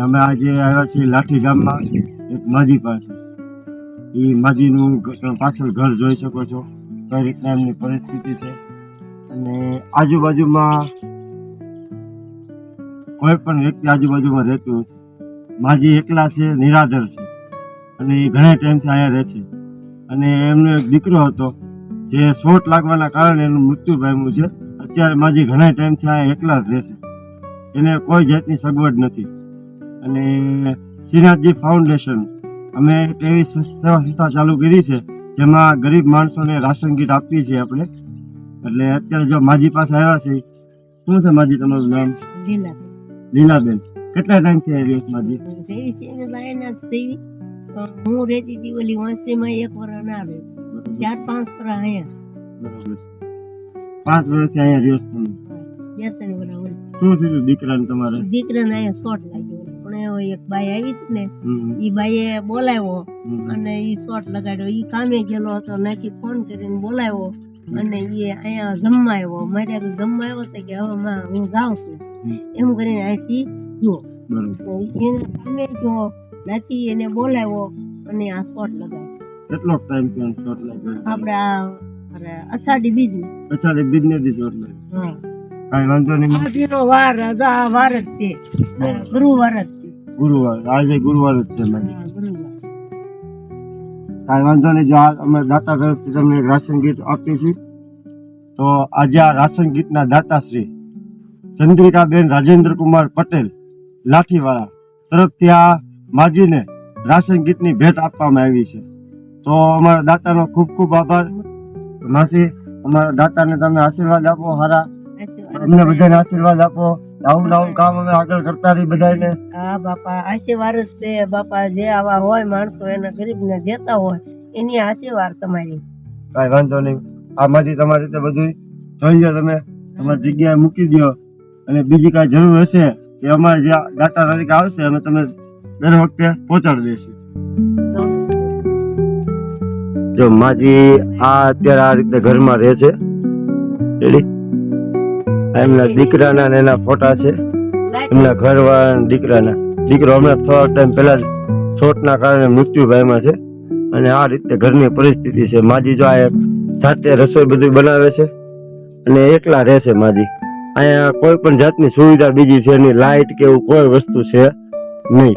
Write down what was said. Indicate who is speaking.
Speaker 1: અમે આજે આવ્યા છીએ લાઠી ગામમાં, એક માજી પાસે. એ માજીનું પાછળ ઘર જોઈ શકો છો, કઈ રીતના એમની પરિસ્થિતિ છે. અને આજુબાજુમાં કોઈ પણ વ્યક્તિ આજુબાજુમાં રહેતું માજી એકલા છે, નિરાધર છે. અને એ ઘણા ટાઈમથી અહીંયા રહે છે. અને એમનો એક દીકરો હતો, જે શોટ લાગવાના કારણે એનું મૃત્યુ પામ્યું છે. અત્યારે માજી ઘણા ટાઈમથી અહીંયા એકલા જ રહેશે એને કોઈ જાતની સગવડ નથી. અને શ્રીનાથજી ફાઉન્ડેશન. અમે એવી સં- સેવા સંસ્થા ચાલુ કરી છે જેમાં ગરીબ માણસોને રાશન કીટ આપીએ છીએ આપણે. એટલે અત્યારે જો માજી પાસે આવ્યા છે શું છે માજી તમારું નામ?
Speaker 2: લીલા
Speaker 1: લીલાબેન. કેટલા ટાઈમથી આવી રહ્યો છે માજી?
Speaker 2: હું રેતી હતી ઓલી વાંસળીમાં એક વર ના ચાર પાંચ વર અહીંયા.
Speaker 1: પાંચ વર્ષથી અહીંયા રહ્યો છો શું થયું દીકરાને તમારે?
Speaker 2: દીકરાને અહીંયા શોટ લાગ્યો. પણ એવો એક બાઈ આવી હતી ને એ બાઈએ બોલાવ્યો અને એ શોટ લગાડ્યો. એ કામે ગયેલો હતો નાખી ફોન કરીને બોલાવ્યો અને એ અહીંયા જમવા આવ્યો. મારે જમવા આવ્યો તો કે હવે માં હું જાઉં છું. એમ કરીને અહીંથી જો એને કામે ગયો નથી એને બોલાવ્યો અને આ શોટ લગાવ્યો
Speaker 1: કેટલો ટાઈમ થયો શોટ લગાવ્યો
Speaker 2: આપણે આ અરે અષાઢી બીજ.
Speaker 1: ને દી શોટ લાગ્યો
Speaker 2: હા.
Speaker 1: કઈ વાંધો નહીં.
Speaker 2: વાર આ વાર જ છે. ગુરુવાર જ. છે
Speaker 1: ગુરુવાર આજે ગુરુવાર જ છે મારી કાંઈ વાંધો નહીં જો અમે દાતા તરફથી તમને એક રાશન કીટ આપીશું તો આજે આ રાશન કીટના દાતાશ્રી ચંદ્રિકાબેન રાજેન્દ્ર કુમાર પટેલ લાઠીવાળા તરફથી આ માજીને રાશન કીટની ભેટ આપવામાં આવી છે. તો અમારા દાતાનો ખૂબ ખૂબ આભાર. માસી અમારા દાતાને તમે આશીર્વાદ આપો હારા. અમને બધાને આશીર્વાદ આપો. આવું નવું કામ અમે આગળ કરતા રહી બધાને
Speaker 2: હા બાપા આશીર્વાદ જ છે. બાપા જે આવા હોય માણસો એના ગરીબને દેતા હોય એની આશીર્વાદ તમારી.
Speaker 1: કાંઈ વાંધો નહીં. આમાંથી તમારી રીતે બધું જોઈ લો તમે. તમારી જગ્યાએ મૂકી દો અને બીજી કાંઈ જરૂર હશે કે અમારે જે દાતા તરીકે આવશે અમે તમે દર વખતે પહોંચાડી દઈશું. જો માજી આ અત્યારે આ રીતે ઘરમાં રહે છે. રેડી એમના દીકરાના ને એના ફોટા છે. એમના ઘરવાળા દીકરાના. દીકરો હમણાં થોડા ટાઈમ પહેલા જ શોટના કારણે મૃત્યુ પામ્યા છે. અને આ રીતે ઘરની પરિસ્થિતિ છે. માજી જો આ જાતે રસોઈ બધું બનાવે છે અને એકલા રહે છે માજી. અહીંયા કોઈ પણ જાતની સુવિધા બીજી છે નહીં. લાઇટ કે એવું કોઈ વસ્તુ છે નહીં.